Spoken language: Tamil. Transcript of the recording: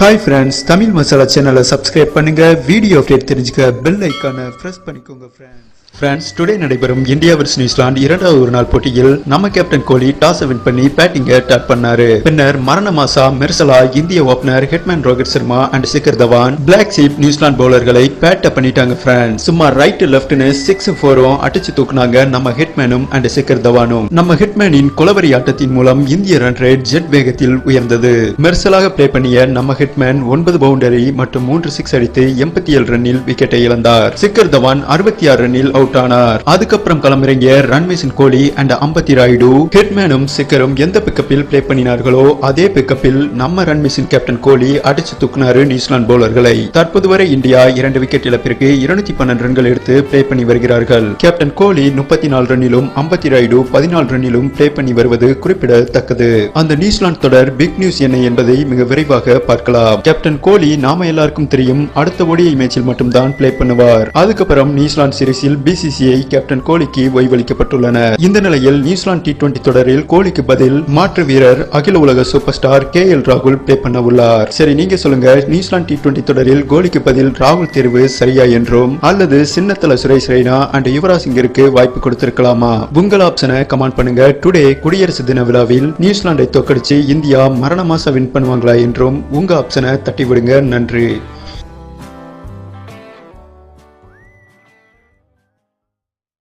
ஹாய் ஃப்ரெண்ட்ஸ் தமிழ் மசாலா சேனலை சப்ஸ்கிரைப் பண்ணுங்க. வீடியோ அப்டேட் தெரிஞ்சுக்க பெல் ஐக்கானை ப்ரெஸ் பண்ணிக்கோங்க ஃப்ரெண்ட்ஸ் ஃப்ரெண்ட்ஸ் டுடே நடைபெறும் இந்தியா வர்ஸ் நியூசிலாந்து இரண்டாவது ஒரு நாள் போட்டியில் நம்ம கேப்டன் கோலி டாஸ் வின் பண்ணி பேட்டிங்கை ஸ்டார்ட் பண்ணாரு. பின்னர் மரண மாசா மெர்சலா இந்திய opener hitman Rohit Sharma and Shikhar Dhawan black சீப் நியூசிலாந்து பவுலர்களை பேட்ட பண்ணிட்டாங்க ஃப்ரெண்ட்ஸ் சும்மா ரைட் லெஃப்ட்னு சிக்ஸ் ஃபோரும் அடிச்சு தூக்குனாங்க நம்ம ஹெட்மேனும் அண்ட் சிக்கர் தவானும் நம்ம ஹெட்மேனின் குலவரி ஆட்டத்தின் மூலம் இந்திய ரன் ரேட் ஜெட் வேகத்தில் உயர்ந்தது. மெர்சலாக பிளே பண்ணிய நம்ம ஹெட் ஹெட்மேன் ஒன்பது பவுண்டரி மற்றும் மூன்று சிக்ஸ் அடித்து எண்பத்தி ஏழு ரன்னில் விக்கெட்டை இழந்தார். சிக்கர் தவான் அறுபத்தி ஆறு ரன்னில் அவுட் ஆனார். அதுக்கப்புறம் களமிறங்கிய ரன்மிஷன் கோலி அண்ட் அம்பத்தி ராயுடு ஹெட்மேனும் சிக்கரும் எந்த பிக்கப்பில் பிளே பண்ணினார்களோ அதே பிக்கப்பில் நம்ம ரன்மிசின் கேப்டன் கோலி அடிச்சு தூக்குனாரு நியூசிலாந்து பவுலர்களை தற்போது வரை இந்தியா இரண்டு விக்கெட் இழப்பிற்கு இருநூத்தி பன்னெண்டு ரன்கள் எடுத்து பிளே பண்ணி வருகிறார்கள். கேப்டன் கோலி முப்பத்தி நாலு ரன்னிலும் அம்பத்தி ராயுடு பதினாலு ரன்னிலும் பிளே பண்ணி வருவது குறிப்பிடத்தக்கது. அந்த நியூசிலாந்து தொடர் பிக் நியூஸ் என்ன என்பதை மிக விரைவாக பார்க்கலாம். கேப்டன் கோலி நாம எல்லாருக்கும் தெரியும் அடுத்த ஒடிஐ மேட்சில் மட்டும்தான் பிளே பண்ணுவார். அதுக்கப்புறம் நியூசிலாந்து சீரிஸில் பிசிசிஐ கேப்டன் கோலிக்கு ஓய்வளிக்கப்பட்டுள்ளனர். இந்த நிலையில் நியூசிலாந்து டி டுவெண்டி தொடரில் கோலிக்கு பதில் மாற்று வீரர் அகில உலக சூப்பர் ஸ்டார் கே எல் ராகுல் பிளே பண்ண உள்ளார். சரி நீங்க சொல்லுங்க நியூசிலாந்து டி டுவெண்டி தொடரில் கோலிக்கு பதில் ராகுல் தேர்வு சரியா என்றும் அல்லது சின்னத்தல சுரேஷ் ரெய்னா அண்ட் யுவராஜ் சிங்கிற்கு வாய்ப்பு கொடுத்திருக்கலாமா? உங்கள் ஆப்ஷனை கமெண்ட் பண்ணுங்க. டுடே குடியரசு தின விழாவில் நியூசிலாந்தை தோக்கடிச்சு இந்தியா மரணமாச வின் பண்ணுவாங்களா என்றும் உங்க ஆப்ஷனை தட்டி விடுங்க நன்றி.